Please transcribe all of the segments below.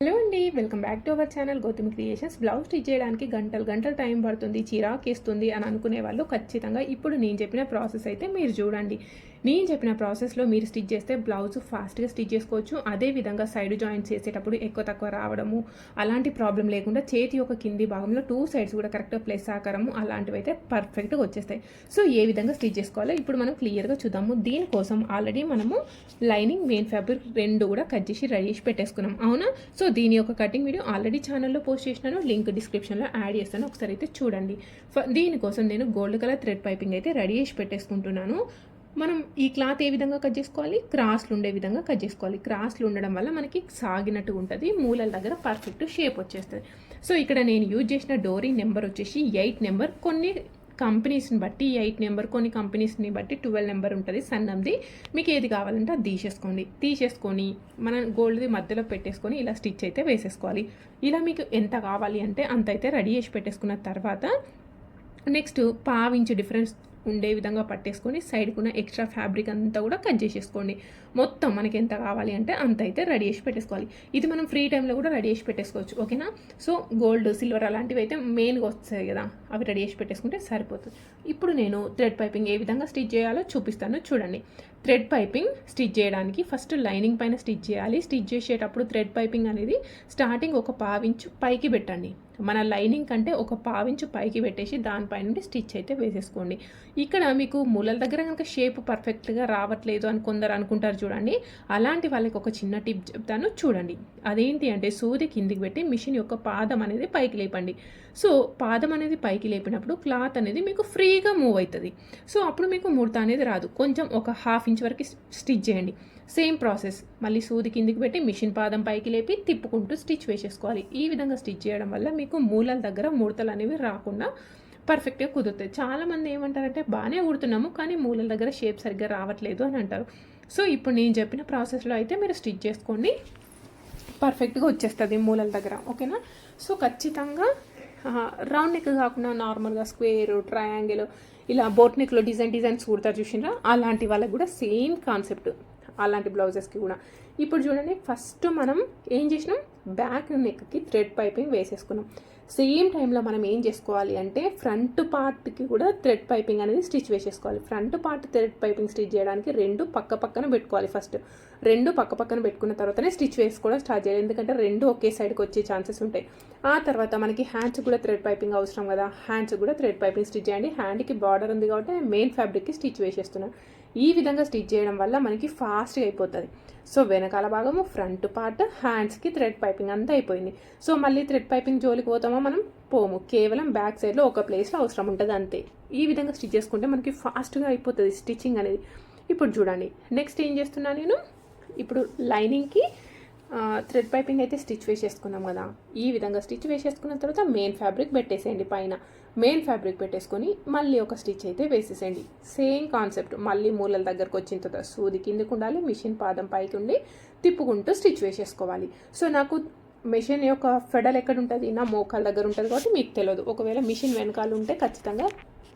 Hello అండి welcome back to our channel Gautami creations. Blouse stitch చేయడానికి గంటలు గంటలు టైం పడుతుంది చిరాకేస్తుంది అని అనుకునే వాళ్ళు ఖచ్చితంగా ఇప్పుడు నేను చెప్పిన ప్రాసెస్ అయితే మీరు చూడండి. నేను చెప్పిన ప్రాసెస్లో మీరు స్టిచ్ చేస్తే బ్లౌజ్ ఫాస్ట్గా స్టిచ్ చేసుకోవచ్చు. అదే విధంగా సైడ్ జాయింట్స్ చేసేటప్పుడు ఎక్కువ తక్కువ రావడము అలాంటి ప్రాబ్లం లేకుండా చేతి యొక్క కింది భాగంలో టూ సైడ్స్ కూడా కరెక్ట్గా ప్లస్ ఆకారము అలాంటివి అయితే పర్ఫెక్ట్గా వచ్చేస్తాయి. సో ఏ విధంగా స్టిచ్ చేసుకోవాలో ఇప్పుడు మనం క్లియర్గా చూద్దాము. దీనికోసం ఆల్రెడీ మనము లైనింగ్ మెయిన్ ఫ్యాబ్రిక్ రెండు కూడా కట్ చేసి రెడీ చేసి పెట్టేసుకున్నాం. అవునా? సో దీని యొక్క కటింగ్ వీడియో ఆల్రెడీ ఛానల్లో పోస్ట్ చేసినాను. లింక్ డిస్క్రిప్షన్లో యాడ్ చేస్తాను. ఒకసారి అయితే చూడండి. దీనికోసం నేను గోల్డ్ కలర్ థ్రెడ్ పైపింగ్ అయితే రెడీ చేసి పెట్టేసుకుంటున్నాను. మనం ఈ క్లాత్ ఏ విధంగా కట్ చేసుకోవాలి? క్రాస్లు ఉండే విధంగా కట్ చేసుకోవాలి. క్రాస్లు ఉండడం వల్ల మనకి సాగినట్టు ఉంటుంది మూలల దగ్గర పర్ఫెక్ట్ షేప్ వచ్చేస్తుంది. సో ఇక్కడ నేను యూజ్ చేసిన డోరీ నెంబర్ వచ్చేసి ఎయిట్ నెంబర్. కొన్ని కంపెనీస్ని బట్టి ఎయిట్ నెంబర్ కొన్ని కంపెనీస్ని బట్టి ట్వెల్వ్ నెంబర్ ఉంటుంది సన్నంది మీకు ఏది కావాలంటే అది తీసేసుకోండి. తీసేసుకొని మనం గోల్డ్ది మధ్యలో పెట్టేసుకొని ఇలా స్టిచ్ అయితే వేసేసుకోవాలి. ఇలా మీకు ఎంత కావాలి అంటే అంత అయితే రెడీ చేసి పెట్టేసుకున్న తర్వాత నెక్స్ట్ పావించి డిఫరెన్స్ ఉండే విధంగా పట్టేసుకొని సైడ్కున్న ఎక్స్ట్రా ఫ్యాబ్రిక్ అంతా కూడా కట్ చేసేసుకోండి. మొత్తం మనకి ఎంత కావాలి అంటే అంత అయితే రెడీ చేసి పెట్టేసుకోవాలి. ఇది మనం ఫ్రీ టైంలో కూడా రెడీ చేసి పెట్టేసుకోవచ్చు. ఓకేనా? సో గోల్డ్ సిల్వర్ అలాంటివి అయితే మెయిన్గా వస్తాయి కదా. అవి రెడీ చేసి పెట్టేసుకుంటే సరిపోతుంది. ఇప్పుడు నేను థ్రెడ్ పైపింగ్ ఏ విధంగా స్టిచ్ చేయాలో చూపిస్తాను చూడండి. థ్రెడ్ పైపింగ్ స్టిచ్ చేయడానికి ఫస్ట్ లైనింగ్ పైన స్టిచ్ చేయాలి. స్టిచ్ చేసేటప్పుడు థ్రెడ్ పైపింగ్ అనేది స్టార్టింగ్ ఒక పావించు పైకి పెట్టండి. మన లైనింగ్ కంటే ఒక పావించు పైకి పెట్టేసి దానిపై నుండి స్టిచ్ అయితే వేసేసుకోండి. ఇక్కడ మీకు మూలల దగ్గర కనుక షేప్ పర్ఫెక్ట్గా రావట్లేదు అని కొందరు అనుకుంటారు చూడండి. అలాంటి వాళ్ళకి ఒక చిన్న టిప్ చెప్తాను చూడండి. అదేంటి అంటే సూది కిందికి పెట్టి మిషన్ యొక్క పాదం అనేది పైకి లేపండి. సో పాదం అనేది పైకి లేపినప్పుడు క్లాత్ అనేది మీకు ఫ్రీగా మూవ్ అవుతుంది. సో అప్పుడు మీకు ముడత అనేది రాదు. కొంచెం ఒక హాఫ్ ఇంచ్ వరకు స్టిచ్ చేయండి. Same process. మళ్ళీ సూది కిందికి పెట్టి మిషన్ పాదం పైకి లేపి తిప్పుకుంటూ స్టిచ్ వేసేసుకోవాలి. ఈ విధంగా స్టిచ్ చేయడం వల్ల మీకు మూలల దగ్గర ముడతలు అనేవి రాకుండా పర్ఫెక్ట్గా కుదురుతాయి. చాలామంది ఏమంటారంటే బాగానే కుడుతున్నాము కానీ మూలల దగ్గర షేప్ సరిగ్గా రావట్లేదు అని అంటారు. సో ఇప్పుడు నేను చెప్పిన ప్రాసెస్లో అయితే మీరు స్టిచ్ చేసుకోండి. పర్ఫెక్ట్గా వచ్చేస్తుంది మూలల దగ్గర. ఓకేనా? సో ఖచ్చితంగా రౌండ్ నెక్ కాకుండా నార్మల్గా స్క్వేర్ ట్రయాంగిల్ ఇలా బోట్ నెక్లో డిజైన్ డిజైన్స్ కుడతారు చూసినా అలాంటి వాళ్ళకి కూడా సేమ్ కాన్సెప్ట్ అలాంటి బ్లౌజెస్కి కూడా. ఇప్పుడు చూడండి ఫస్ట్ మనం ఏం చేసినాం? బ్యాక్ నెక్కి థ్రెడ్ పైపింగ్ వేసేసుకున్నాం. సేమ్ టైంలో మనం ఏం చేసుకోవాలి అంటే ఫ్రంట్ పార్ట్కి కూడా థ్రెడ్ పైపింగ్ అనేది స్టిచ్ వేసేసుకోవాలి. Front part thread piping stitch చేయడానికి రెండు పక్క పక్కన పెట్టుకోవాలి ఫస్ట్. రెండు పక్క పక్కన పెట్టుకున్న తర్వాతనే స్టిచ్ వేసుకోవడం స్టార్ట్ చేయాలి. ఎందుకంటే రెండు ఒకే సైడ్కి వచ్చే ఛాన్సెస్ ఉంటాయి. ఆ తర్వాత మనకి హ్యాండ్స్ కూడా థ్రెడ్ పైపింగ్ అవసరం కదా. హ్యాండ్స్ కూడా థ్రెడ్ పైపింగ్ స్టిచ్ చేయండి. హ్యాండ్కి బార్డర్ ఉంది కాబట్టి మెయిన్ ఫ్యాబ్రిక్కి స్టిచ్ వేసేస్తున్నాను ఈ విధంగా స్టిచ్ చేయడం వల్ల మనకి ఫాస్ట్గా అయిపోతుంది. సో వెనకాల భాగము ఫ్రంట్ పార్ట్ హ్యాండ్స్కి థ్రెడ్ పైపింగ్ అంతా అయిపోయింది. సో మళ్ళీ థ్రెడ్ పైపింగ్ జోలికి పోతామో మనం? పోము. కేవలం బ్యాక్ సైడ్లో ఒక ప్లేస్లో అవసరం ఉంటుంది అంతే. ఈ విధంగా స్టిచ్ చేసుకుంటే మనకి ఫాస్ట్గా అయిపోతుంది స్టిచ్చింగ్ అనేది. ఇప్పుడు చూడండి. నెక్స్ట్ ఏం చేస్తున్నా నేను? ఇప్పుడు లైనింగ్కి థ్రెడ్ పైపింగ్ అయితే స్టిచ్ వేసేసుకున్నాం కదా. ఈ విధంగా స్టిచ్ వేసేసుకున్న తర్వాత మెయిన్ ఫ్యాబ్రిక్ పెట్టేసేయండి పైన. మెయిన్ ఫ్యాబ్రిక్ పెట్టేసుకొని మళ్ళీ ఒక స్టిచ్ అయితే వేసేసేయండి. సేమ్ కాన్సెప్ట్ మళ్ళీ మూలల దగ్గరకు వచ్చిన తర్వాత సూది కిందకు ఉండాలి మిషన్ పాదం పైకి ఉండి తిప్పుకుంటూ స్టిచ్ వేసేసుకోవాలి. సో నాకు మిషన్ యొక్క ఫెడల్ ఎక్కడ ఉంటుంది? నా మోకాల దగ్గర ఉంటుంది కాబట్టి మీకు తెలియదు. ఒకవేళ మిషన్ వెనకాల ఉంటే ఖచ్చితంగా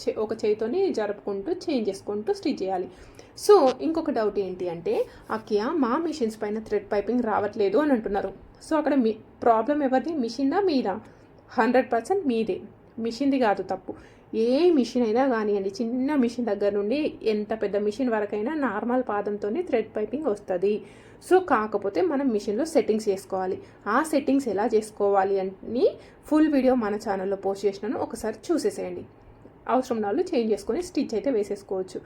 చే- ఒక చేయితోని జరుపుకుంటూ చేంజ్ చేసుకుంటూ స్టిచ్ చేయాలి. సో ఇంకొక డౌట్ ఏంటి అంటే అక్కయ్య మా మిషన్స్ పైన థ్రెడ్ పైపింగ్ రావట్లేదు అని అంటున్నారు. సో అక్కడ మీ ప్రాబ్లం ఎవరిది? మిషనా మీదా? హండ్రెడ్ పర్సెంట్ మీదే. మిషన్ది కాదు తప్పు. ఏ మిషన్ అయినా కానివ్వండి చిన్న మిషన్ దగ్గర నుండి ఎంత పెద్ద మిషన్ వరకైనా నార్మల్ పాదంతోనే థ్రెడ్ పైపింగ్ వస్తుంది. సో కాకపోతే మనం మిషన్లో సెట్టింగ్స్ చేసుకోవాలి. ఆ సెట్టింగ్స్ ఎలా చేసుకోవాలి అని ఫుల్ వీడియో మన ఛానల్లో పోస్ట్ చేసినాను. ఒకసారి చూసేసేయండి. అవసరం నాళ్ళు వాళ్ళు చేంజ్ చేసుకొని స్టిచ్ అయితే వేసేసుకోవచ్చు.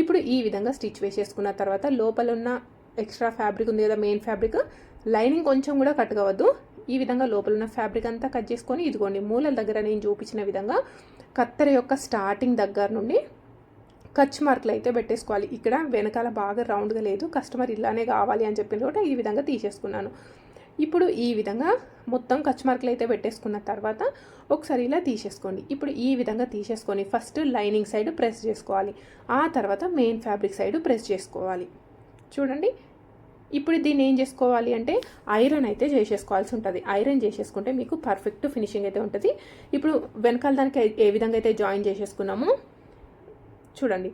ఇప్పుడు ఈ విధంగా స్టిచ్ వేసేసుకున్న తర్వాత లోపల ఉన్న ఎక్స్ట్రా ఫ్యాబ్రిక్ ఉంది కదా మెయిన్ ఫ్యాబ్రిక్. లైనింగ్ కొంచెం కూడా కట్ కావద్దు. ఈ విధంగా లోపల ఉన్న ఫ్యాబ్రిక్ అంతా కట్ చేసుకొని ఇదిగోండి మూలల దగ్గర నేను చూపించిన విధంగా కత్తెర యొక్క స్టార్టింగ్ దగ్గర నుండి కచ్ మార్కులు అయితే పెట్టేసుకోవాలి. ఇక్కడ వెనకాల బాగా రౌండ్గా లేదు కస్టమర్ ఇలానే కావాలి అని చెప్పిన కూడా ఈ విధంగా తీసేసుకున్నాను. ఇప్పుడు ఈ విధంగా మొత్తం కచ్ మార్కులు అయితే పెట్టేసుకున్న తర్వాత ఒకసారి ఇలా తీసేసుకోండి. ఇప్పుడు ఈ విధంగా తీసేసుకొని ఫస్ట్ లైనింగ్ సైడ్ ప్రెస్ చేసుకోవాలి. ఆ తర్వాత మెయిన్ ఫ్యాబ్రిక్ సైడ్ ప్రెస్ చేసుకోవాలి. చూడండి ఇప్పుడు దీన్ని ఏం చేసుకోవాలి అంటే ఐరన్ అయితే చేసేసుకోవాల్సి ఉంటుంది. ఐరన్ చేసేసుకుంటే మీకు పర్ఫెక్ట్ ఫినిషింగ్ అయితే ఉంటుంది. ఇప్పుడు వెనకాల దానికి ఏ విధంగా అయితే జాయిన్ చేసేసుకున్నామో చూడండి.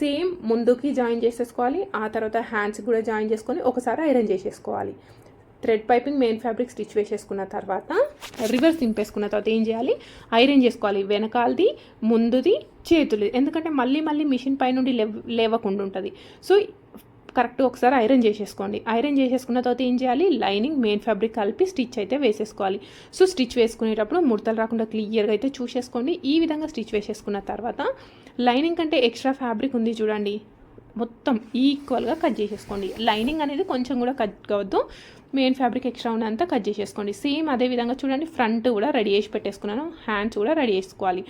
సేమ్ ముందుకి జాయిన్ చేసేసుకోవాలి ఆ తర్వాత హ్యాండ్స్ కూడా జాయిన్ చేసుకొని ఒకసారి ఐరన్ చేసేసుకోవాలి. Thread piping main fabric stitch వేసేసుకున్న తర్వాత రివర్స్ దింపేసుకున్న తర్వాత ఏం చేయాలి? ఐరన్ చేసుకోవాలి. వెనకాలది ముందుది చేతులు ఎందుకంటే మళ్ళీ మళ్ళీ మిషన్ పై నుండి లేవ్ లేవకుండా ఉంటుంది. సో కరెక్ట్ ఒకసారి ఐరన్ చేసేసుకోండి. ఐరన్ చేసేసుకున్న తర్వాత ఏం చేయాలి? లైనింగ్ మెయిన్ ఫ్యాబ్రిక్ కలిపి స్టిచ్ అయితే వేసేసుకోవాలి. సో స్టిచ్ వేసుకునేటప్పుడు ముడతలు రాకుండా క్లియర్గా అయితే చూసేసుకోండి. ఈ విధంగా స్టిచ్ వేసేసుకున్న తర్వాత లైనింగ్ కంటే ఎక్స్ట్రా ఫ్యాబ్రిక్ ఉంది చూడండి. మొత్తం ఈక్వల్గా కట్ చేసేసుకోండి. లైనింగ్ అనేది కొంచెం కూడా కట్ కావద్దు. మెయిన్ ఫ్యాబ్రిక్ ఎక్స్ట్రా ఉన్నంత కట్ చేసేసుకోండి. సేమ్ అదే విధంగా చూడండి ఫ్రంట్ కూడా రెడీ చేసి పెట్టేసుకున్నాను. హ్యాండ్స్ కూడా రెడీ చేసుకోవాలి.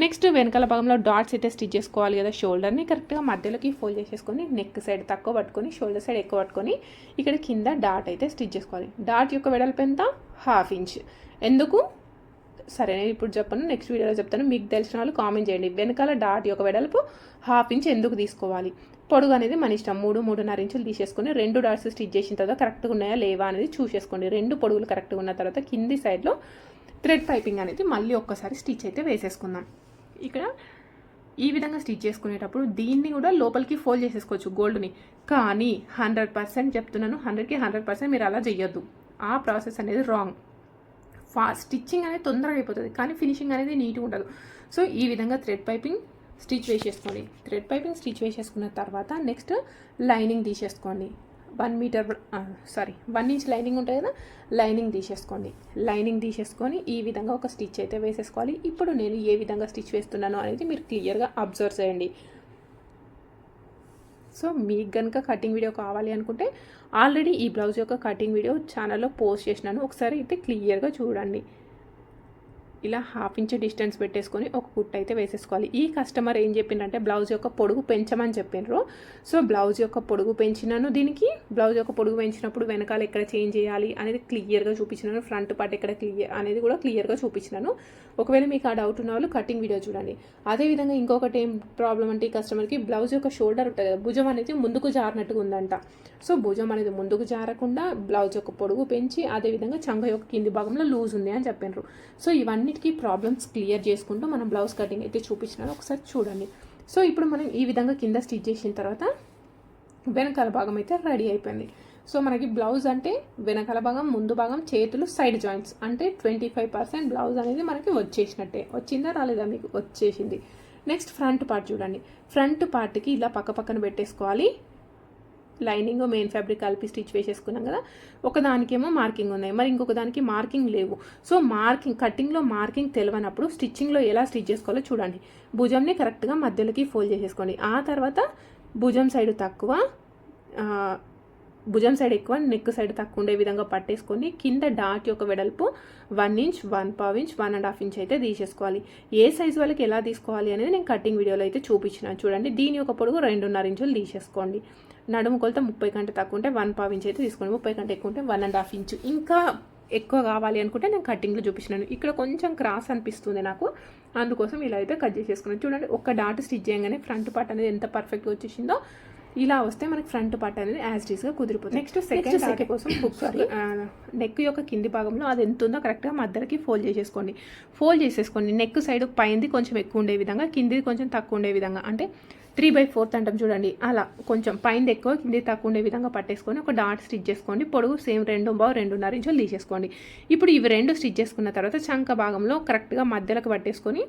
నెక్స్ట్ వెనకాల భాగంలో డాట్స్ అయితే స్టిచ్ చేసుకోవాలి కదా షోల్డర్ని కరెక్ట్గా మధ్యలోకి ఫోల్డ్ చేసేసుకొని నెక్ సైడ్ తక్కువ పట్టుకొని షోల్డర్ సైడ్ ఎక్కువ పట్టుకొని ఇక్కడ కింద డాట్ అయితే స్టిచ్ చేసుకోవాలి. డాట్ యొక్క వెడల్పు ఎంత? హాఫ్ ఇంచ్ ఎందుకు? సరే నేను ఇప్పుడు చెప్పను నెక్స్ట్ వీడియోలో చెప్తాను. మీకు తెలిసిన వాళ్ళు కామెంట్ చేయండి. వెనకాల డాట్ యొక్క వెడల్పు హాఫ్ ఇంచ్ ఎందుకు తీసుకోవాలి? పొడుగు అనేది మన ఇష్టం. మూడు మూడున్నర ఇంచులు తీసేసుకొని రెండు డాట్స్ స్టిచ్ చేసిన తర్వాత కరెక్ట్గా ఉన్నాయా లేవా అనేది చూసేసుకోండి. రెండు పొడుగులు కరెక్ట్గా ఉన్న తర్వాత కింది సైడ్లో థ్రెడ్ పైపింగ్ అనేది మళ్ళీ ఒక్కసారి స్టిచ్ అయితే వేసేసుకుందాం. ఇక్కడ ఈ విధంగా స్టిచ్ చేసుకునేటప్పుడు దీన్ని కూడా లోపలికి ఫోల్డ్ చేసేసుకోవచ్చు గోల్డ్ని. కానీ హండ్రెడ్ పర్సెంట్ చెప్తున్నాను హండ్రెడ్కి హండ్రెడ్ పర్సెంట్ మీరు అలా చేయొద్దు ఆ ప్రాసెస్ అనేది రాంగ్. ఫా స్టిచ్చింగ్ అనేది తొందరగా అయిపోతుంది కానీ ఫినిషింగ్ అనేది నీట్గా ఉండదు. సో ఈ విధంగా థ్రెడ్ పైపింగ్ స్టిచ్ వేసేసుకోండి. థ్రెడ్ పైపింగ్ స్టిచ్ వేసేసుకున్న తర్వాత నెక్స్ట్ లైనింగ్ తీసేసుకోండి. One meter sorry one inch lining ఉంటుంది కదా లైనింగ్ తీసేసుకోండి. లైనింగ్ తీసేసుకొని ఈ విధంగా ఒక స్టిచ్ అయితే వేసేసుకోవాలి. ఇప్పుడు నేను ఏ విధంగా స్టిచ్ వేస్తున్నాను అనేది మీరు క్లియర్గా అబ్జర్వ్ చేయండి. సో మీకు కనుక కటింగ్ వీడియో కావాలి అనుకుంటే ఆల్రెడీ ఈ బ్లౌజ్ యొక్క కటింగ్ వీడియో ఛానల్లో పోస్ట్ చేసినాను. ఒకసారి అయితే క్లియర్గా చూడండి. ఇలా హాఫ్ ఇంచ్ డిస్టెన్స్ పెట్టేసుకొని ఒక కుట్ అయితే వేసేసుకోవాలి. ఈ కస్టమర్ ఏం చెప్పిండ్రంటే బ్లౌజ్ యొక్క పొడుగు పెంచమని చెప్పినారు సో బ్లౌజ్ యొక్క పొడుగు పెంచినాను. దీనికి బ్లౌజ్ యొక్క పొడుగు పెంచినప్పుడు వెనకాల ఎక్కడ చేంజ్ చేయాలి అనేది క్లియర్గా చూపించినాను. ఫ్రంట్ పార్ట్ ఎక్కడ క్లియర్ అనేది కూడా క్లియర్గా చూపించినాను. ఒకవేళ మీకు ఆ డౌట్ ఉన్న వాళ్ళు కటింగ్ వీడియో చూడండి. అదేవిధంగా ఇంకొకటి ఏం ప్రాబ్లం అంటే ఈ కస్టమర్కి బ్లౌజ్ యొక్క షోల్డర్ ఉంటుంది కదా భుజం అనేది ముందుకు జారినట్టుగా ఉందంట. సో భుజం అనేది ముందుకు జారకుండా బ్లౌజ్ యొక్క పొడుగు పెంచి అదేవిధంగా చంగ యొక్క కింది భాగంలో లూజ్ ఉంది అని చెప్పినారు సో ఇవన్నీ అన్నిటికీ ప్రాబ్లమ్స్ క్లియర్ చేసుకుంటూ మనం బ్లౌజ్ కటింగ్ అయితే చూపించినాను ఒకసారి చూడండి. సో ఇప్పుడు మనం ఈ విధంగా కింద స్టిచ్ చేసిన తర్వాత వెనకాల భాగం అయితే రెడీ అయిపోయింది. సో మనకి బ్లౌజ్ అంటే వెనకాల భాగం ముందు భాగం చేతులు సైడ్ జాయింట్స్ అంటే ట్వంటీ ఫైవ్ పర్సెంట్ బ్లౌజ్ అనేది మనకి వచ్చేసినట్టే. వచ్చిందా రాలేదా మీకు? వచ్చేసింది. నెక్స్ట్ ఫ్రంట్ పార్ట్ చూడండి. ఫ్రంట్ పార్ట్కి ఇలా పక్క పక్కన పెట్టేసుకోవాలి. లైనింగ్ మెయిన్ ఫ్యాబ్రిక్ కలిపి స్టిచ్ వేసేసుకున్నాం కదా ఒకదానికేమో మార్కింగ్ ఉన్నాయి. మరి ఇంకొక దానికి మార్కింగ్ లేవు. సో మార్కింగ్ కటింగ్లో మార్కింగ్ తెలియనప్పుడు స్టిచ్చింగ్లో ఎలా స్టిచ్ చేసుకోవాలో చూడండి. భుజంని కరెక్ట్గా మధ్యలోకి ఫోల్డ్ చేసేసుకోండి. ఆ తర్వాత భుజం సైడ్ తక్కువ భుజం సైడ్ ఎక్కువ నెక్ సైడ్ తక్కువ ఉండే విధంగా పట్టేసుకొని కింద డాట్ యొక్క వెడల్పు one inch one pav inch one and half inch అయితే తీసేసుకోవాలి. ఏ సైజ్ వాళ్ళకి ఎలా తీసుకోవాలి అనేది నేను కటింగ్ వీడియోలో అయితే చూపించిన చూడండి దీని యొక్క పొడుగు రెండున్నర ఇంచులు తీసేసుకోండి. నడుము కొలత ముప్పై కంటే తక్కువ ఉంటే వన్ పావ్ ఇంచ్ అయితే తీసుకోండి. ముప్పై కంటే ఎక్కువ ఉంటే వన్ అండ్ హాఫ్ ఇంచ్. ఇంకా ఎక్కువ కావాలి అనుకుంటే నేను కటింగ్లో చూపించినాను ఇక్కడ కొంచెం క్రాస్ అనిపిస్తుంది నాకు. అందుకోసం ఇలా అయితే కట్ చేసేసుకున్నాను. చూడండి ఒక డాట్ స్టిచ్ చేయగానే ఫ్రంట్ పార్ట్ అనేది ఎంత పర్ఫెక్ట్గా వచ్చేసిందో ఇలా వస్తే మనకి ఫ్రంట్ పార్ట్ అనేది యాజ్ డీస్గా కుదిరిపోతుంది. Next second dot. కోసం సారీ నెక్ యొక్క కింది భాగంలో అది ఎంత ఉందో కరెక్ట్గా మధ్యలోకి ఫోల్డ్ చేసేసుకోండి. ఫోల్డ్ చేసేసుకోండి. నెక్ సైడ్ పైంది కొంచెం ఎక్కువ ఉండే విధంగా కిందిది కొంచెం తక్కువ ఉండే విధంగా. అంటే త్రీ బై ఫోర్త్ అంటాం చూడండి. అలా కొంచెం పైన ఎక్కువ కింది తక్కువ ఉండే విధంగా పట్టేసుకొని ఒక డాట్ స్టిచ్ చేసుకోండి. పొడుగు సేమ్ రెండు బావు రెండున్నర ఇంచులు తీసేసుకోండి. ఇప్పుడు ఇవి రెండు స్టిచ్ చేసుకున్న తర్వాత చంక భాగంలో కరెక్ట్గా మధ్యలోకి పట్టేసుకొని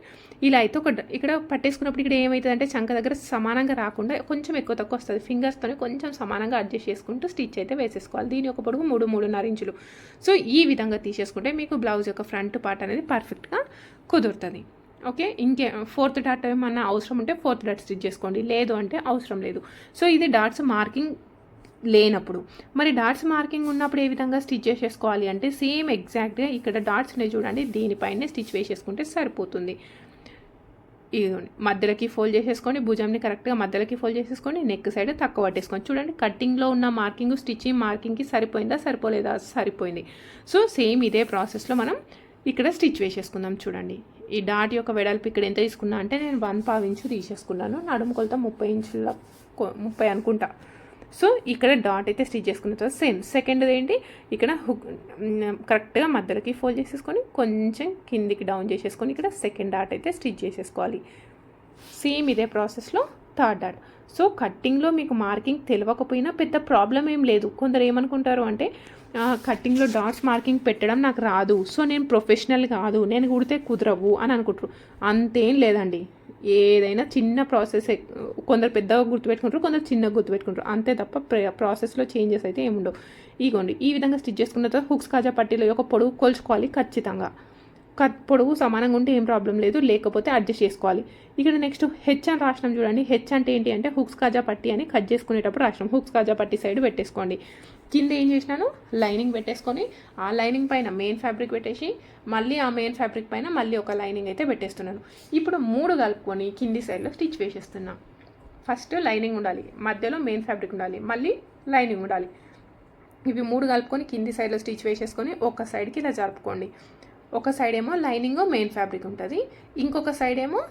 ఇలా అయితే ఒక ఇక్కడ పట్టేసుకున్నప్పుడు ఇక్కడ ఏమవుతుంది అంటే చంక దగ్గర సమానంగా రాకుండా కొంచెం ఎక్కువ తక్కువ వస్తుంది. ఫింగర్స్తోనే కొంచెం సమానంగా అడ్జస్ట్ చేసుకుంటూ స్టిచ్ అయితే వేసేసుకోవాలి. దీని ఒక పొడుగు మూడు మూడున్నర ఇంచులు. సో ఈ విధంగా తీసేసుకుంటే మీకు బ్లౌజ్ యొక్క ఫ్రంట్ పార్ట్ అనేది పర్ఫెక్ట్గా కుదురుతుంది. ఓకే? ఇంకే ఫోర్త్ డాట్ ఏమన్నా అవసరం ఉంటే ఫోర్త్ డాట్ స్టిచ్ చేసుకోండి. లేదు అంటే అవసరం లేదు. సో ఇది డాట్స్ మార్కింగ్ లేనప్పుడు. మరి డాట్స్ మార్కింగ్ ఉన్నప్పుడు ఏ విధంగా స్టిచ్ చేసేసుకోవాలి అంటే సేమ్ ఎగ్జాక్ట్గా ఇక్కడ డాట్స్ ఉన్నాయి చూడండి. దీనిపైనే స్టిచ్ వేసేసుకుంటే సరిపోతుంది. ఇదిగోండి. మధ్యలోకి ఫోల్డ్ చేసేసుకోండి. భుజంని కరెక్ట్గా మధ్యలోకి ఫోల్డ్ చేసేసుకోండి. నెక్ సైడ్ తక్కువ పట్టేసుకోండి. చూడండి కటింగ్లో ఉన్న మార్కింగ్ స్టిచ్చింగ్ మార్కింగ్కి సరిపోయిందా సరిపోలేదా? సరిపోయింది. సో సేమ్ ఇదే ప్రాసెస్లో మనం ఇక్కడ స్టిచ్ వేసేసుకుందాం చూడండి. ఈ డాట్ యొక్క వెడల్పు ఇక్కడ ఎంత తీసుకున్నా అంటే నేను వన్ పావు ఇంచు తీసేసుకున్నాను. నడుము కొలత ముప్పై ఇంచుల ముప్పై అనుకుంటా. సో ఇక్కడ డాట్ అయితే స్టిచ్ చేసుకున్న తర్వాత సేమ్. సెకండ్ ఏంటి ఇక్కడ హుక్ కరెక్ట్గా మధ్యలోకి ఫోల్డ్ చేసేసుకొని కొంచెం కిందికి డౌన్ చేసేసుకొని ఇక్కడ సెకండ్ డాట్ అయితే స్టిచ్ చేసేసుకోవాలి. సేమ్ ఇదే ప్రాసెస్లో థర్డ్ డాట్. సో కట్టింగ్లో మీకు మార్కింగ్ తెలియకపోయినా పెద్ద ప్రాబ్లం ఏం లేదు. కొందరు ఏమనుకుంటారు అంటే కటింగ్లో డాట్స్ మార్కింగ్ పెట్టడం నాకు రాదు. సో నేను ప్రొఫెషనల్ కాదు. నేను కుడితే కుదరవు అని అనుకుంటారు. అంతేం లేదండి. ఏదైనా చిన్న ప్రాసెస్ కొందరు పెద్దగా గుర్తుపెట్టుకుంటారు కొందరు చిన్నగా గుర్తుపెట్టుకుంటారు. అంతే తప్ప ప్రాసెస్లో చేంజెస్ అయితే ఏముండవు. ఇగోండి ఈ విధంగా స్టిచ్ చేసుకున్న తర్వాత హుక్స్ కాజా పట్టీలో యొక్క పొడవు కొలుచుకోవాలి ఖచ్చితంగా. కట్ పొడవు సమానంగా ఉంటే ఏం ప్రాబ్లం లేదు. లేకపోతే అడ్జస్ట్ చేసుకోవాలి. ఇక్కడ నెక్స్ట్ హెచ్ అని రాసినాం చూడండి. హెచ్ అంటే ఏంటి అంటే హుక్స్ కాజా పట్టి అని కట్ చేసుకునేటప్పుడు రాసినాం. హుక్స్ కాజా పట్టి సైడ్ పెట్టేసుకోండి. కింద ఏం చేసినాను? లైనింగ్ పెట్టేసుకొని ఆ లైనింగ్ పైన మెయిన్ ఫ్యాబ్రిక్ పెట్టేసి మళ్ళీ ఆ మెయిన్ ఫ్యాబ్రిక్ పైన మళ్ళీ ఒక లైనింగ్ అయితే పెట్టేస్తున్నాను. ఇప్పుడు మూడు కలుపుకొని కింది సైడ్లో స్టిచ్ వేసేస్తున్నా. ఫస్ట్ లైనింగ్ ఉండాలి. మధ్యలో మెయిన్ ఫ్యాబ్రిక్ ఉండాలి. మళ్ళీ లైనింగ్ ఉండాలి. ఇవి మూడు కలుపుకొని కింది సైడ్లో స్టిచ్ వేసేసుకొని ఒక సైడ్కి ఇలా జరుపుకోండి. ఒక సైడ్ ఏమో లైనింగ్ మెయిన్ ఫ్యాబ్రిక్ ఉంటుంది. ఇంకొక సైడ్ ఏమో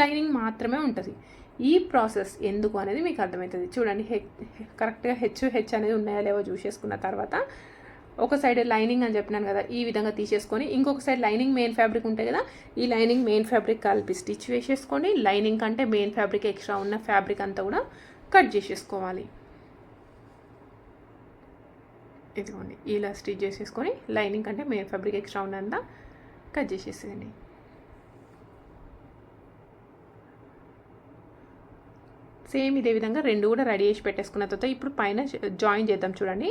లైనింగ్ మాత్రమే ఉంటుంది. ఈ ప్రాసెస్ ఎందుకు అనేది మీకు అర్థమవుతుంది. చూడండి హెచ్ కరెక్ట్గా హెచ్ హెచ్ అనేది ఉన్నాయా లేవో చూసేసుకున్న తర్వాత ఒక సైడ్ లైనింగ్ అని చెప్పినాను కదా ఈ విధంగా తీసేసుకొని ఇంకొక సైడ్ లైనింగ్ మెయిన్ ఫ్యాబ్రిక్ ఉంటాయి కదా ఈ లైనింగ్ మెయిన్ ఫ్యాబ్రిక్ కలిపి స్టిచ్ వేసేసుకోండి. లైనింగ్ కంటే మెయిన్ ఫ్యాబ్రిక్ ఎక్స్ట్రా ఉన్న ఫ్యాబ్రిక్ అంతా కూడా కట్ చేసేసుకోవాలి. ఇదిగోండి ఇలా స్టిచ్ చేసేసుకొని లైనింగ్ అంటే మెయిన్ ఫ్యాబ్రిక్ ఎక్స్ట్రా ఉన్నంత కట్ చేసేసేయండి. సేమ్ ఇదే విధంగా రెండు కూడా రెడీ చేసి పెట్టేసుకున్న తర్వాత ఇప్పుడు పైన జాయిన్ చేద్దాం చూడండి.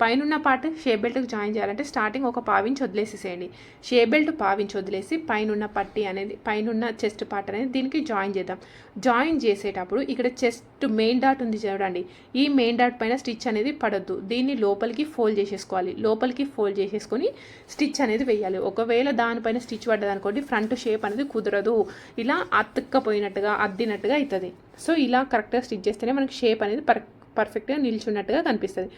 పైన పార్ట్ షేప్ బెల్ట్కి జాయిన్ చేయాలంటే స్టార్టింగ్ ఒక పావించి వదిలేసేసేయండి. షేప్ బెల్ట్ పావించి వదిలేసి పైన పట్టి అనేది పైనున్న చెస్ట్ పార్ట్ అనేది దీనికి జాయిన్ చేద్దాం. జాయిన్ చేసేటప్పుడు ఇక్కడ చెస్ట్ మెయిన్ డాట్ ఉంది చూడండి. ఈ మెయిన్ డాట్ పైన స్టిచ్ అనేది పడద్దు. దీన్ని లోపలికి ఫోల్డ్ చేసేసుకోవాలి. లోపలికి ఫోల్డ్ చేసేసుకొని స్టిచ్ అనేది వేయాలి. ఒకవేళ దానిపైన స్టిచ్ పడ్డదనుకోండి ఫ్రంట్ షేప్ అనేది కుదరదు. ఇలా అతుక్కపోయినట్టుగా అద్దినట్టుగా అవుతుంది సో ఇలా కరెక్ట్గా స్టిచ్ చేస్తేనే మనకి షేప్ అనేది పర్ పర్ఫెక్ట్గా నిల్చున్నట్టుగా కనిపిస్తుంది.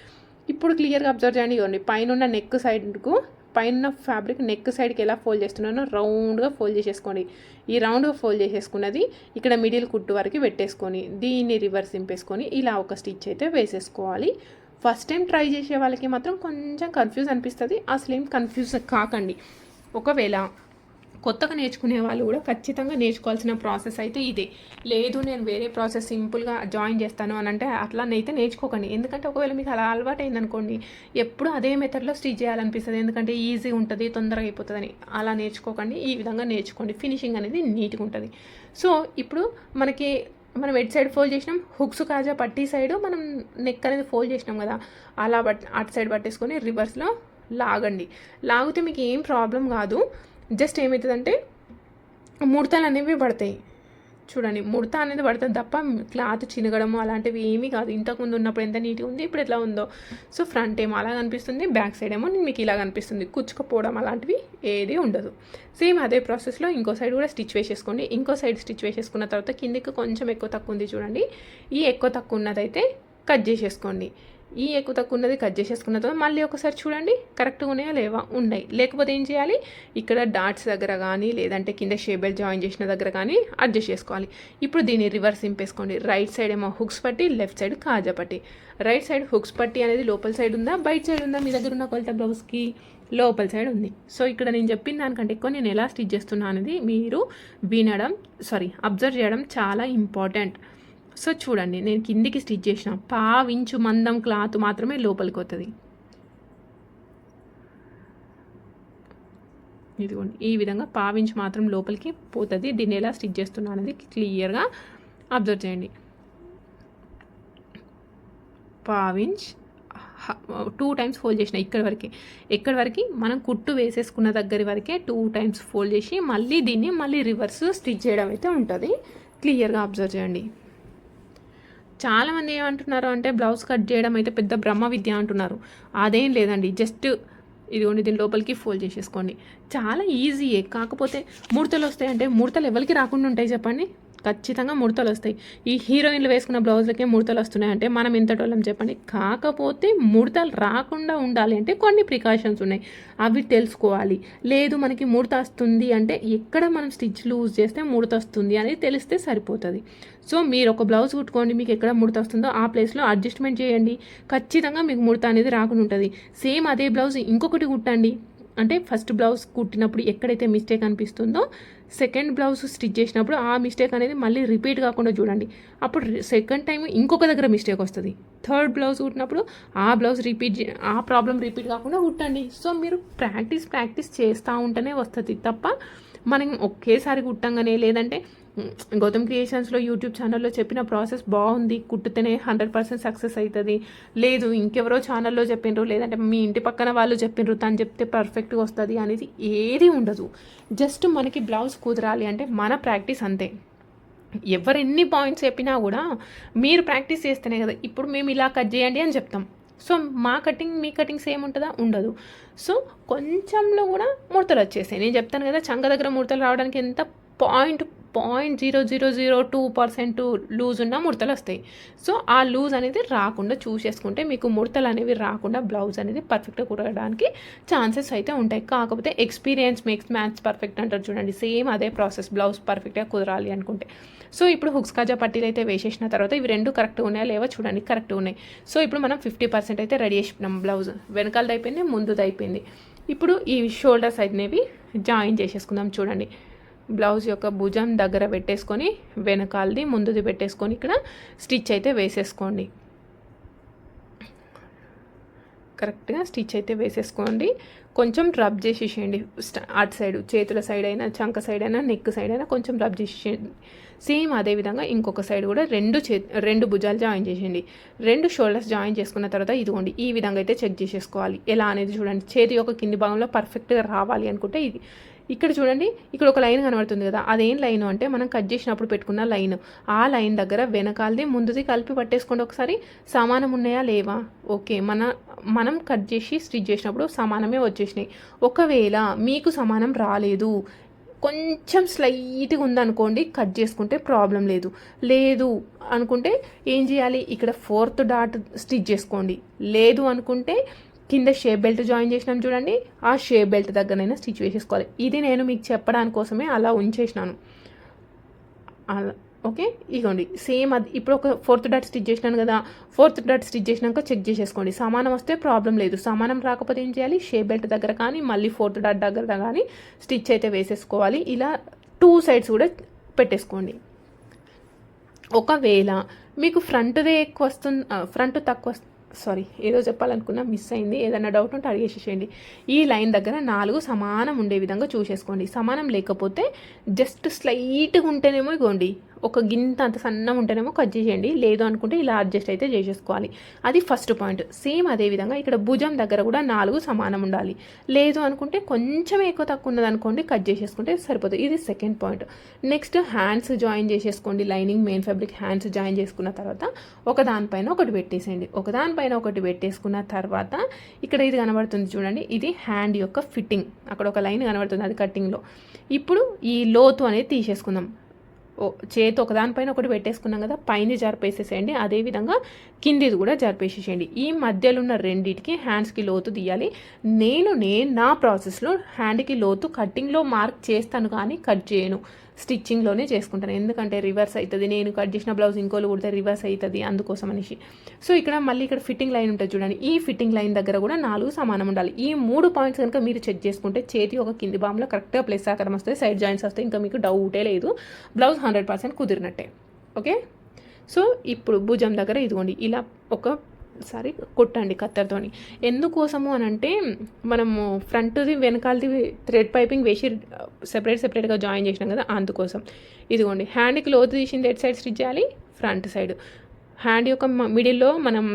ఇప్పుడు క్లియర్గా అబ్జర్వ్ చేయండి. ఇవ్వండి పైన ఉన్న నెక్ సైడ్కు పైన ఫ్యాబ్రిక్ నెక్ సైడ్కి ఎలా ఫోల్డ్ చేస్తున్నానో రౌండ్గా ఫోల్డ్ చేసేసుకోండి. ఈ రౌండ్గా ఫోల్డ్ చేసేసుకున్నది ఇక్కడ మిడిల్ కుట్టు వరకు పెట్టేసుకొని దీన్ని రివర్స్ దింపేసుకొని ఇలా ఒక స్టిచ్ అయితే వేసేసుకోవాలి. ఫస్ట్ టైం ట్రై చేసే వాళ్ళకి మాత్రం కొంచెం కన్ఫ్యూజ్ అనిపిస్తుంది. అసలు ఏం కన్ఫ్యూజ్ కాకండి. ఒకవేళ కొత్తగా నేర్చుకునే వాళ్ళు కూడా ఖచ్చితంగా నేర్చుకోవాల్సిన ప్రాసెస్ అయితే ఇదే. లేదు నేను వేరే ప్రాసెస్ సింపుల్గా జాయిన్ చేస్తాను అని అంటే అట్లానైతే నేర్చుకోకండి. ఎందుకంటే ఒకవేళ మీకు అలా అలవాటు అయిందనుకోండి ఎప్పుడు అదే మెథడ్లో స్టిచ్ చేయాలనిపిస్తుంది. ఎందుకంటే ఈజీ ఉంటుంది తొందరగా అయిపోతుందని. అలా నేర్చుకోకండి ఈ విధంగా నేర్చుకోండి. ఫినిషింగ్ అనేది నీట్గా ఉంటుంది. సో ఇప్పుడు మనకి మనం ఎడ్ సైడ్ ఫోల్డ్ చేసినాం? హుక్స్ కాజా పట్టి సైడ్ మనం నెక్ అనేది ఫోల్డ్ చేసినాం కదా? అలా బట్ అటు సైడ్ పట్టేసుకొని రివర్స్లో లాగండి. లాగితే మీకు ఏం ప్రాబ్లం కాదు. జస్ట్ ఏమవుతుందంటే ముడతలు అనేవి పడతాయి. చూడండి ముడత అనేది పడుతుంది తప్ప క్లాత్ చినగడము అలాంటివి ఏమీ కాదు. ఇంతకుముందు ఉన్నప్పుడు ఎంత నీట్గా ఉంది ఇప్పుడు ఎట్లా ఉందో. సో ఫ్రంట్ ఏమో అలా కనిపిస్తుంది బ్యాక్ సైడ్ ఏమో మీకు ఇలా కనిపిస్తుంది. కుచ్చుకపోవడం అలాంటివి ఏది ఉండదు. సేమ్ అదే ప్రాసెస్లో ఇంకో సైడ్ కూడా స్టిచ్ వేసేసుకోండి. ఇంకో సైడ్ స్టిచ్ వేసేసుకున్న తర్వాత కిందికి కొంచెం ఎక్కువ తక్కువ ఉంది చూడండి. ఈ ఎక్కువ తక్కువ ఉన్నదైతే కట్ చేసేసుకోండి. ఈ ఎక్కువ తక్కువ ఉన్నది కట్ చేసేసుకున్న తర్వాత మళ్ళీ ఒకసారి చూడండి కరెక్ట్గా ఉన్నాయా లేవా ఉన్నాయి. లేకపోతే ఏం చేయాలి? ఇక్కడ డాట్స్ దగ్గర కానీ లేదంటే కింద షేబెల్ జాయిన్ చేసిన దగ్గర కానీ అడ్జస్ట్ చేసుకోవాలి. ఇప్పుడు దీన్ని రివర్స్ ఇంపేసుకోండి రైట్ సైడ్ ఏమో హుక్స్ పట్టి లెఫ్ట్ సైడ్ కాజా పట్టి. రైట్ సైడ్ హుక్స్ పట్టి అనేది లోపల సైడ్ ఉందా? బయట సైడ్ ఉందా? మీ దగ్గర ఉన్న కొలత బ్లౌజ్కి లోపల సైడ్ ఉంది. సో ఇక్కడ నేను చెప్పిన దానికంటే ఎక్కువ నేను ఎలా స్టిచ్ చేస్తున్నా అనేది మీరు వినడం సారీ అబ్జర్వ్ చేయడం చాలా ఇంపార్టెంట్ సో చూడండి నేను కిందికి స్టిచ్ చేసిన పావించు మందం క్లాత్ మాత్రమే లోపలికి వస్తుంది ఇదిగోండి ఈ విధంగా పావించు మాత్రం లోపలికి పోతుంది. దీన్ని ఎలా స్టిచ్ చేస్తున్నా అనేది క్లియర్గా అబ్జర్వ్ చేయండి. పావించ్ టూ టైమ్స్ ఫోల్డ్ చేసిన ఇక్కడి వరకే. ఎక్కడి వరకు మనం కుట్టు వేసేసుకున్న దగ్గర వరకే టూ టైమ్స్ ఫోల్డ్ చేసి మళ్ళీ దీన్ని మళ్ళీ రివర్స్ స్టిచ్ చేయడం అయితే ఉంటుంది. క్లియర్గా అబ్జర్వ్ చేయండి. చాలామంది ఏమంటున్నారు అంటే బ్లౌజ్ కట్ చేయడం అయితే పెద్ద బ్రహ్మ విద్య అంటున్నారు. అదేం లేదండి. జస్ట్ ఇదిగోండి దీని లోపలికి ఫోల్డ్ చేసేసుకోండి. చాలా ఈజీయే కాకపోతే ముడతలు వస్తాయంటే ముడతలు ఎవరికి రాకుండా ఉంటాయి చెప్పండి? ఖచ్చితంగా ముడతలు వస్తాయి. ఈ హీరోయిన్లు వేసుకున్న బ్లౌజ్లకే ముడతలు వస్తున్నాయి. అంటే మనం ఎంతటోళ్ళం చెప్పండి. కాకపోతే ముడతలు రాకుండా ఉండాలి అంటే కొన్ని ప్రికాషన్స్ ఉన్నాయి. అవి తెలుసుకోవాలి. లేదు మనకి ముడత వస్తుంది అంటే ఎక్కడ మనం స్టిచ్ లూజ్ చేస్తే ముడత వస్తుంది అనేది తెలిస్తే సరిపోతుంది. సో మీరు ఒక బ్లౌజ్ కుట్టుకోండి మీకు ఎక్కడ ముడత వస్తుందో ఆ ప్లేస్లో అడ్జస్ట్మెంట్ చేయండి. ఖచ్చితంగా మీకు ముడత అనేది రాకుండా ఉంటుంది. సేమ్ అదే బ్లౌజ్ ఇంకొకటి కుట్టండి. అంటే ఫస్ట్ బ్లౌజ్ కుట్టినప్పుడు ఎక్కడైతే మిస్టేక్ అనిపిస్తుందో సెకండ్ బ్లౌజ్ స్టిచ్ చేసినప్పుడు ఆ మిస్టేక్ అనేది మళ్ళీ రిపీట్ కాకుండా చూడండి. అప్పుడు సెకండ్ టైం ఇంకొక దగ్గర మిస్టేక్ వస్తుంది. థర్డ్ బ్లౌజ్ కుట్టినప్పుడు ఆ బ్లౌజ్ రిపీట్ ఆ ప్రాబ్లం రిపీట్ కాకుండా కుట్టండి. సో మీరు ప్రాక్టీస్ ప్రాక్టీస్ చేస్తూ ఉంటేనే వస్తుంది తప్ప మనం ఒకేసారి కుట్టంగానే లేదంటే గౌతమ్ క్రియేషన్స్లో యూట్యూబ్ ఛానల్లో చెప్పిన ప్రాసెస్ బాగుంది కుట్టితేనే హండ్రెడ్ పర్సెంట్ సక్సెస్ అవుతుంది లేదు ఇంకెవరో ఛానల్లో చెప్పిండ్రు లేదంటే మీ ఇంటి పక్కన వాళ్ళు చెప్పిండ్రు తను చెప్తే పర్ఫెక్ట్గా వస్తుంది అనేది ఏది ఉండదు. జస్ట్ మనకి బ్లౌజ్ కుదరాలి అంటే మన ప్రాక్టీస్ అంతే. ఎవరు ఎన్ని పాయింట్స్ చెప్పినా కూడా మీరు ప్రాక్టీస్ చేస్తేనే కదా ఇప్పుడు మేము ఇలా కట్ చేయండి అని చెప్తాం. సో మా కటింగ్ మీ కటింగ్ సేమ్ ఉంటుందా ఉండదు. సో కొంచెంలో కూడా ముడతలు వచ్చేసాయి. నేను చెప్తాను కదా చంక దగ్గర ముడతలు రావడానికి ఎంత point point zero zero zero two percent loose ఉన్న ముడతలు వస్తాయి సో ఆ లూజ్ అనేది రాకుండా చూసేసుకుంటే మీకు ముడతలు అనేవి రాకుండా బ్లౌజ్ అనేది పర్ఫెక్ట్గా కుట్టడానికి ఛాన్సెస్ అయితే ఉంటాయి. కాకపోతే ఎక్స్పీరియన్స్ మేక్స్ మ్యాథ్స్ పర్ఫెక్ట్ అంటారు చూడండి. సేమ్ అదే ప్రాసెస్ బ్లౌజ్ పర్ఫెక్ట్గా కుదరాలి అనుకుంటే. సో ఇప్పుడు హుక్స్ కాజా పట్టీలు అయితే వేసేసిన తర్వాత ఇవి రెండు కరెక్ట్గా ఉన్నాయా లేవా చూడండి. కరెక్ట్గా ఉన్నాయి. సో ఇప్పుడు మనం ఫిఫ్టీ పర్సెంట్ అయితే రెడీ చేసినాం బ్లౌజ్. వెనకాలది అయిపోయింది ముందుది అయిపోయింది. ఇప్పుడు ఈ షోల్డర్స్ అనేవి జాయిన్ చేసేసుకుందాం చూడండి. బ్లౌజ్ యొక్క భుజం దగ్గర పెట్టేసుకొని వెనకాలది ముందుది పెట్టేసుకొని ఇక్కడ స్టిచ్ అయితే వేసేసుకోండి. కరెక్ట్గా స్టిచ్ అయితే వేసేసుకోండి. కొంచెం రబ్ చేసేసేయండి. అటు సైడ్ చేతుల సైడ్ అయినా చంక సైడ్ అయినా నెక్ సైడ్ అయినా కొంచెం రబ్ చేసేయండి సేమ్ అదే విధంగా ఇంకొక సైడ్ కూడా రెండు చే రెండు భుజాలు జాయిన్ చేసేయండి. రెండు షోల్డర్స్ జాయిన్ చేసుకున్న తర్వాత ఇదిగోండి ఈ విధంగా అయితే చెక్ చేసేసుకోవాలి. ఎలా అనేది చూడండి. చేతి యొక్క కింది భాగంలో పర్ఫెక్ట్గా రావాలి అనుకుంటే ఇది ఇక్కడ చూడండి ఇక్కడ ఒక లైన్ కనబడుతుంది కదా. అదేం లైన్ అంటే మనం కట్ చేసినప్పుడు పెట్టుకున్న లైన్. ఆ లైన్ దగ్గర వెనకాలది ముందుది కలిపి పట్టేసుకోండి ఒకసారి. సమానం ఉన్నాయా లేవా? ఓకే మన మనం కట్ చేసి స్టిచ్ చేసినప్పుడు సమానమే వచ్చేసినాయి. ఒకవేళ మీకు సమానం రాలేదు కొంచెం స్లైట్గా ఉందనుకోండి కట్ చేసుకుంటే ప్రాబ్లం లేదు. లేదు అనుకుంటే ఏం చేయాలి? ఇక్కడ ఫోర్త్ డాట్ స్టిచ్ చేసుకోండి. లేదు అనుకుంటే కింద షేప్ బెల్ట్ జాయిన్ చేసినాం చూడండి. ఆ షేప్ బెల్ట్ దగ్గరనైనా స్టిచ్ వేసేసుకోవాలి. ఇది నేను మీకు చెప్పడానికి కోసమే అలా ఉంచేసినాను. అలా ఓకే? ఇగోండి. సేమ్ అది ఇప్పుడు ఒక ఫోర్త్ డాట్ స్టిచ్ చేసినాను కదా. ఫోర్త్ డాట్ స్టిచ్ చేసినాక చెక్ చేసేసుకోండి. సమానం వస్తే ప్రాబ్లం లేదు. సమానం రాకపోతే ఏం చేయాలి? షేప్ బెల్ట్ దగ్గర కానీ మళ్ళీ ఫోర్త్ డాట్ దగ్గర కానీ స్టిచ్ అయితే వేసేసుకోవాలి. ఇలా టూ సైడ్స్ కూడా పెట్టేసుకోండి. ఒకవేళ మీకు ఫ్రంట్దే ఎక్కువ వస్తుంది ఫ్రంట్ తక్కువ సారీ ఏదో చెప్పాలనుకున్నా మిస్ అయింది. ఏదైనా డౌట్ ఉంటే అడిగేసేసేయండి ఈ లైన్ దగ్గర నాలుగు సమానం ఉండే విధంగా చూసేసుకోండి. సమానం లేకపోతే జస్ట్ స్లైట్గా ఉంటేనేమో ఇగోండి. ఒక గింత అంత సన్నం ఉంటేనేమో కట్ చేసేయండి. లేదు అనుకుంటే ఇలా అడ్జస్ట్ అయితే చేసేసుకోవాలి. అది ఫస్ట్ పాయింట్ సేమ్ అదే విధంగా ఇక్కడ భుజం దగ్గర కూడా నాలుగు సమానం ఉండాలి. లేదు అనుకుంటే కొంచెం ఎక్కువ తక్కువ ఉన్నదనుకోండి కట్ చేసేసుకుంటే సరిపోతుంది. ఇది second point next hands join చేసేసుకోండి. Lining main fabric hands join చేసుకున్న తర్వాత ఒక దానిపైన ఒకటి పెట్టేసేయండి. ఒక దానిపైన ఒకటి పెట్టేసుకున్న తర్వాత ఇక్కడ ఇది కనబడుతుంది చూడండి. ఇది హ్యాండ్ యొక్క ఫిట్టింగ్ అక్కడ ఒక లైన్ కనబడుతుంది అది కట్టింగ్లో ఇప్పుడు ఈ లోతు అనేది తీసేసుకుందాం. చేతి ఒకదానిపైన ఒకటి పెట్టేసుకున్నాం కదా పైన జరిపేసేసేయండి. అదేవిధంగా కిందిది కూడా జరిపేసేసేయండి. ఈ మధ్యలో ఉన్న రెండింటికి హ్యాండ్స్కి లోతు తీయాలి. నేను నేను నా ప్రాసెస్లో హ్యాండ్కి లోతు కట్టింగ్లో మార్క్ చేస్తాను కానీ కట్ చేయను. స్టిచ్చింగ్లోనే చేసుకుంటాను. ఎందుకంటే రివర్స్ అవుతుంది. నేను కట్ చేసిన బ్లౌజ్ ఇంకోలు కుడితే రివర్స్ అవుతుంది అందుకోసం అనేసి. సో ఇక్కడ మళ్ళీ ఇక్కడ ఫిట్టింగ్ లైన్ ఉంటుంది చూడండి. ఈ ఫిట్టింగ్ లైన్ దగ్గర కూడా నాలుగు సమానం ఉండాలి. ఈ మూడు పాయింట్స్ కనుక మీరు చెక్ చేసుకుంటే చేతి ఒక కింది బామ్లో కరెక్ట్గా ప్లేస్ ఆకారం వస్తుంది. సైడ్ జాయింట్స్ వస్తాయి. ఇంకా మీకు డౌటే లేదు. బ్లౌజ్ హండ్రెడ్ పర్సెంట్ కుదిరినట్టే. ఓకే? సో ఇప్పుడు భుజం దగ్గర ఇదిగోండి. ఇలా ఒక సారీ కొట్టండి కత్తెరతోని. ఎందుకోసము అని అంటే మనము ఫ్రంట్ది వెనకాలది థ్రెడ్ పైపింగ్ వేసి సెపరేట్ సెపరేట్గా జాయిన్ చేసినాం కదా అందుకోసం. ఇదిగోండి హ్యాండ్కి లోతు తీసింది ఎట్ సైడ్ స్టిచ్ చేయాలి ఫ్రంట్ సైడ్. హ్యాండ్ యొక్క మిడిల్లో మనం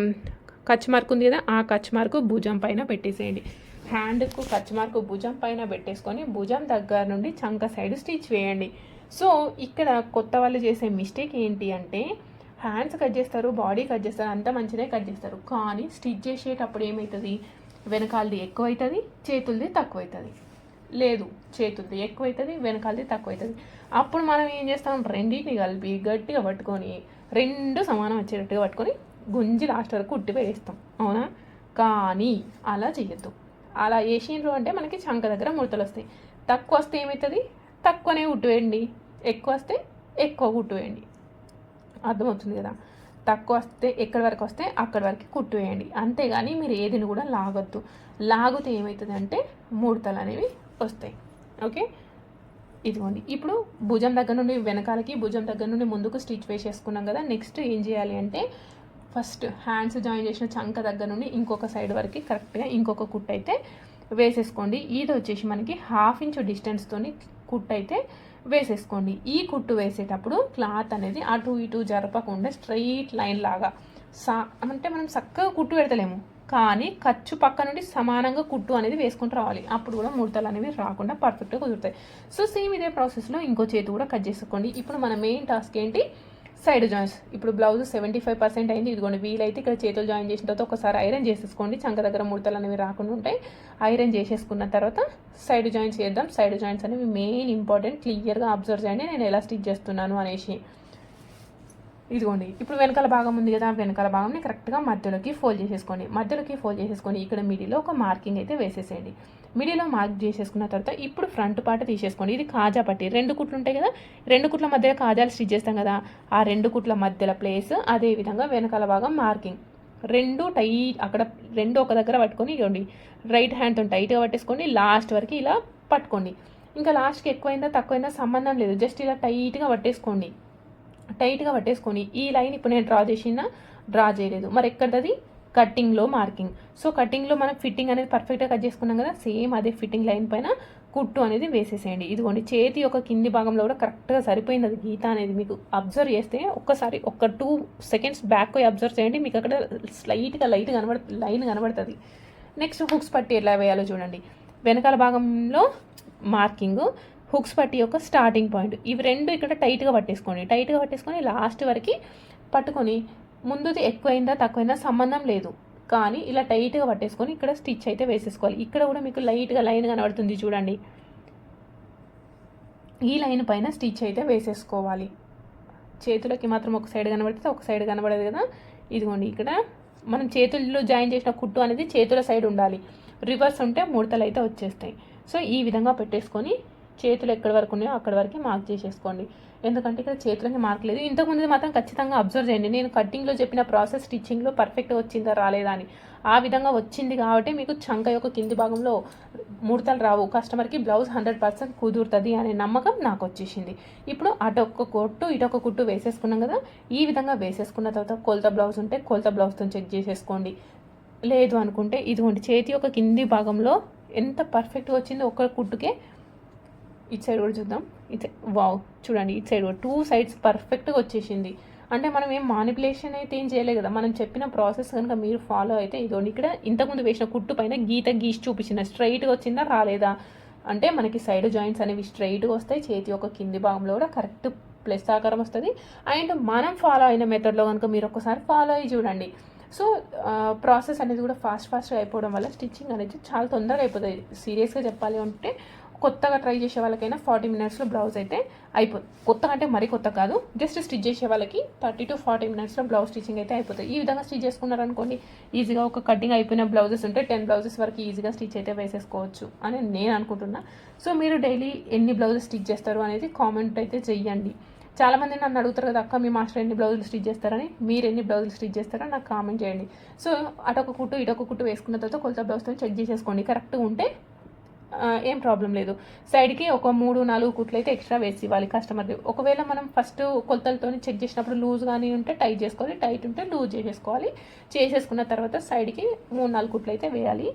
కచ్ మార్క్ ఉంది కదా ఆ కచ్ మార్క్ భుజం పైన పెట్టేసేయండి. హ్యాండ్కు కచ్ మార్క్ భుజం పైన పెట్టేసుకొని భుజం దగ్గర నుండి చంక సైడ్ స్టిచ్ వేయండి. సో ఇక్కడ కొత్త వాళ్ళు చేసే మిస్టేక్ ఏంటి అంటే హ్యాండ్స్ కట్ చేస్తారు బాడీ కట్ చేస్తారు అంతా మంచిదే కట్ చేస్తారు. కానీ స్టిచ్ చేసేటప్పుడు ఏమవుతుంది వెనకాలది ఎక్కువ అవుతుంది చేతులది తక్కువ అవుతుంది లేదు చేతులది ఎక్కువ అవుతుంది వెనకాలది తక్కువ అవుతుంది అప్పుడు మనం ఏం చేస్తాం? రెండింటిని కలిపి గట్టిగా పట్టుకొని రెండు సమానం వచ్చేటట్టుగా పట్టుకొని గుంజి లాస్ట్ వరకు ఉట్టి వేస్తాం అవునా? కానీ అలా చేయొద్దు. అలా వేసిండ్రు అంటే మనకి చంక దగ్గర ముడతలు వస్తాయి. తక్కువ వస్తే ఏమవుతుంది తక్కువనే ఉట్టు వేయండి. ఎక్కువ వస్తే ఎక్కువ ఉట్టు వేయండి. అర్థమవుతుంది కదా. తక్కువ వస్తే ఎక్కడి వరకు వస్తే అక్కడి వరకు కుట్టు వేయండి అంతేగాని మీరు ఏదిని కూడా లాగొద్దు. లాగితే ఏమవుతుంది అంటే ముడతలు అనేవి వస్తాయి. ఓకే? ఇదిగోండి. ఇప్పుడు భుజం దగ్గర నుండి వెనకాలకి భుజం దగ్గర నుండి ముందుకు స్టిచ్ వేసేసుకున్నాం కదా. నెక్స్ట్ ఏం చేయాలి అంటే ఫస్ట్ హ్యాండ్స్ జాయిన్ చేసిన చంక దగ్గర నుండి ఇంకొక సైడ్ వరకు కరెక్ట్గా ఇంకొక కుట్టు అయితే వేసేసుకోండి. ఇది వచ్చేసి మనకి హాఫ్ ఇంచ్ డిస్టెన్స్తో కుట్టు అయితే వేసేసుకోండి. ఈ కుట్టు వేసేటప్పుడు క్లాత్ అనేది అటు ఇటు జరపకుండా స్ట్రైట్ లైన్ లాగా సా అంటే మనం చక్కగా కుట్టు పెడతలేము. కానీ ఖర్చు పక్క నుండి సమానంగా కుట్టు అనేది వేసుకుంటూ రావాలి. అప్పుడు కూడా ముడతలు అనేవి రాకుండా పర్ఫెక్ట్గా కుదురుతాయి. సో సేమ్ ఇదే ప్రాసెస్లో ఇంకో చేతి కూడా కట్ చేసుకోండి ఇప్పుడు మన మెయిన్ టాస్క్ ఏంటి? Side joints. ఇప్పుడు బ్లౌజ్ సెవెంటీ ఫైవ్ పర్సెంట్ అయింది. ఇదిగోండి వీలైతే ఇక్కడ చేతులు జాయిన్ చేసిన తర్వాత ఒకసారి ఐరన్ చేసేసుకోండి. చంక దగ్గర ముడతలు అనేవి రాకుండా ఉంటాయి. ఐరన్ చేసేసుకున్న తర్వాత సైడ్ జాయింట్స్ చేద్దాం. సైడ్ జాయింట్స్ అనేవి మెయిన్ ఇంపార్టెంట్. క్లియర్గా అబ్జర్వ్ చేయండి. నేను ఎలా స్టిచ్ చేస్తున్నాను అనేసి. ఇదిగోండి ఇప్పుడు వెనకాల భాగం ఉంది కదా వెనకాల భాగంని కరెక్ట్గా మధ్యలోకి ఫోల్డ్ చేసేసుకోండి. మధ్యలోకి ఫోల్డ్ చేసేసుకొని ఇక్కడ మిడిలో ఒక మార్కింగ్ అయితే వేసేసేయండి. మిడిలో మార్క్ చేసేసుకున్న తర్వాత ఇప్పుడు ఫ్రంట్ పార్ట్ తీసేసుకోండి. ఇది కాజా పట్టి రెండు కుట్లు ఉంటాయి కదా రెండు కుట్ల మధ్య కాజాలు స్టిచ్ చేస్తాం కదా ఆ రెండు కుట్ల మధ్యలో ప్లేస్ అదేవిధంగా వెనకాల భాగం మార్కింగ్ రెండు టై అక్కడ రెండు ఒక దగ్గర పట్టుకొని ఇవ్వండి. రైట్ హ్యాండ్తో టైట్గా పట్టేసుకోండి. లాస్ట్ వరకు ఇలా పట్టుకోండి. ఇంకా లాస్ట్కి ఎక్కువైందా తక్కువైందా సంబంధం లేదు. జస్ట్ ఇలా టైట్గా పట్టేసుకోండి. టైట్గా పట్టేసుకొని ఈ లైన్ ఇప్పుడు నేను డ్రా చేసిన డ్రా చేయలేదు. మరి ఎక్కడది కట్టింగ్లో మార్కింగ్. సో కట్టింగ్లో మనం ఫిట్టింగ్ అనేది పర్ఫెక్ట్గా కట్ చేసుకున్నాం కదా సేమ్ అదే ఫిట్టింగ్ లైన్ పైన కుట్టు అనేది వేసేసేయండి. ఇదిగోండి చేతి యొక్క కింది భాగంలో కూడా కరెక్ట్గా సరిపోయింది అది గీత అనేది మీకు అబ్జర్వ్ చేస్తే ఒక్కసారి ఒక టూ సెకండ్స్ బ్యాక్ పోయి అబ్జర్వ్ చేయండి మీకు అక్కడ స్లైట్గా లైట్ కనబడ లైన్ కనబడుతుంది. నెక్స్ట్ హుక్స్ పట్టి ఎలా వేయాలో చూడండి. వెనకాల భాగంలో మార్కింగ్ హుక్స్ పట్టి యొక్క స్టార్టింగ్ పాయింట్. ఇవి రెండు ఇక్కడ టైట్గా పట్టేసుకోండి. టైట్గా పట్టేసుకొని లాస్ట్ వరకు పట్టుకొని ముందుది ఎక్కువైందా తక్కువైందా సంబంధం లేదు. కానీ ఇలా టైట్గా పట్టేసుకొని ఇక్కడ స్టిచ్ అయితే వేసేసుకోవాలి. ఇక్కడ కూడా మీకు లైట్గా లైన్ కనబడుతుంది చూడండి. ఈ లైన్ పైన స్టిచ్ అయితే వేసేసుకోవాలి. చేతులకి మాత్రం ఒక సైడ్ కనబడితే ఒక సైడ్ కనబడదు కదా. ఇదిగోండి ఇక్కడ. మనం చేతుల్లో జాయిన్ చేసిన కుట్టు అనేది చేతుల సైడ్ ఉండాలి. రివర్స్ ఉంటే ముడతలు అయితే వచ్చేస్తాయి. సో ఈ విధంగా పెట్టేసుకొని చేతులు ఎక్కడి వరకు ఉన్నాయో అక్కడి వరకు మార్క్ చేసేసుకోండి. ఎందుకంటే ఇక్కడ చేతులకి మార్క్ లేదు. ఇంతకుముందు మాత్రం ఖచ్చితంగా అబ్జర్వ్ చేయండి. నేను కటింగ్లో చెప్పిన ప్రాసెస్ స్టిచ్చింగ్లో పర్ఫెక్ట్ వచ్చిందా రాలేదా అని. ఆ విధంగా వచ్చింది కాబట్టి మీకు చంక యొక్క కింది భాగంలో ముడతలు రావు. కస్టమర్కి బ్లౌజ్ హండ్రెడ్ పర్సెంట్ కుదురుతుంది అనే నమ్మకం నాకు వచ్చేసింది. ఇప్పుడు అటొక్క కొట్టు ఇటొక కుట్టు వేసేసుకున్నాం కదా. ఈ విధంగా వేసేసుకున్న తర్వాత కొలత బ్లౌజ్ ఉంటే కొలత బ్లౌజ్తో చెక్ చేసేసుకోండి. లేదు అనుకుంటే ఇదిగోండి చేతి యొక్క కింది భాగంలో ఎంత పర్ఫెక్ట్గా వచ్చిందో ఒక్క కుట్టుకే ఇటు సైడ్ కూడా చూద్దాం. ఇటు వావ్ చూడండి ఇటు సైడ్ కూడా టూ సైడ్స్ పర్ఫెక్ట్గా వచ్చేసింది. అంటే మనం ఏం మానిపులేషన్ అయితే ఏం చేయలేదు కదా మనం చెప్పిన ప్రాసెస్ కనుక మీరు ఫాలో అయితే ఇదిగోండి ఇక్కడ ఇంతకుముందు వేసిన కుట్టు పైన గీత గీసి చూపించిన స్ట్రైట్గా వచ్చిందా రాలేదా? అంటే మనకి సైడ్ జాయింట్స్ అనేవి స్ట్రైట్గా వస్తాయి చేతి యొక్క కింది భాగంలో కూడా కరెక్ట్ ప్లస్ ఆకారం వస్తుంది. అండ్ మనం ఫాలో అయిన మెథడ్లో కనుక మీరు ఒకసారి ఫాలో అయ్యి చూడండి. సో ప్రాసెస్ అనేది కూడా ఫాస్ట్ ఫాస్ట్గా అయిపోవడం వల్ల స్టిచ్చింగ్ అనేది చాలా తొందరగా అయిపోతుంది. సీరియస్గా చెప్పాలి అంటే కొత్తగా ట్రై చేసే వాళ్ళకైనా ఫార్టీ మినిట్స్లో బ్లౌజ్ అయితే అయిపోతుంది కొత్తగా అంటే మరీ కొత్త కాదు. జస్ట్ స్టిచ్ చేసే వాళ్ళకి థర్టీ టు ఫార్టీ మినిట్స్లో బ్లౌజ్ స్టిచ్చింగ్ అయితే అయిపోతుంది ఈ విధంగా స్టిచ్ చేసుకున్నారనుకోండి ఈజీగా ఒక కటింగ్ అయిపోయిన బ్లౌజెస్ ఉంటే టెన్ బ్లౌజెస్ వరకు ఈజీగా స్టిచ్ అయితే వేసేసుకోవచ్చు అని నేను అనుకుంటున్నా. సో మీరు డైలీ ఎన్ని బ్లౌజెస్ స్టిచ్ చేస్తారు అనేది కామెంట్ అయితే చెయ్యండి. చాలామంది నన్ను అడుగుతారు కదా అక్క మీ మాస్టర్ ఎన్ని బ్లౌజులు స్టిచ్ చేస్తారని? మీరు ఎన్ని బ్లౌజులు స్టిచ్ చేస్తారో నాకు కామెంట్ చేయండి. సో అటొక కుట్టు ఇటొక కుట్టు వేసుకున్న తర్వాత కొలత బ్లౌజ్తో చెక్ చేసేసుకోండి. కరెక్ట్గా ఉంటే ఏం ప్రాబ్లం లేదు. సైడ్కి ఒక మూడు నాలుగు కుట్లు అయితే ఎక్స్ట్రా వేసి ఇవ్వాలి కస్టమర్కి ఒకవేళ మనం ఫస్ట్ కొలతలతో చెక్ చేసినప్పుడు లూజ్ కానీ ఉంటే టైట్ చేసుకోవాలి టైట్ ఉంటే లూజ్ చేసేసుకోవాలి. చేసేసుకున్న తర్వాత సైడ్కి మూడు నాలుగు కుట్లు అయితే వేయాలి.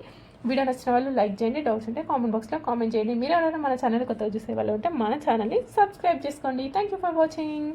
వీడియో నచ్చిన వాళ్ళు లైక్ చేయండి డౌట్స్ ఉంటే కామెంట్ బాక్స్లో కామెంట్ చేయండి. మీరు ఎవరైనా మన ఛానల్ కొత్తగా చూసే వాళ్ళు ఉంటే మన ఛానల్ని సబ్స్క్రైబ్ చేసుకోండి. Thank you for watching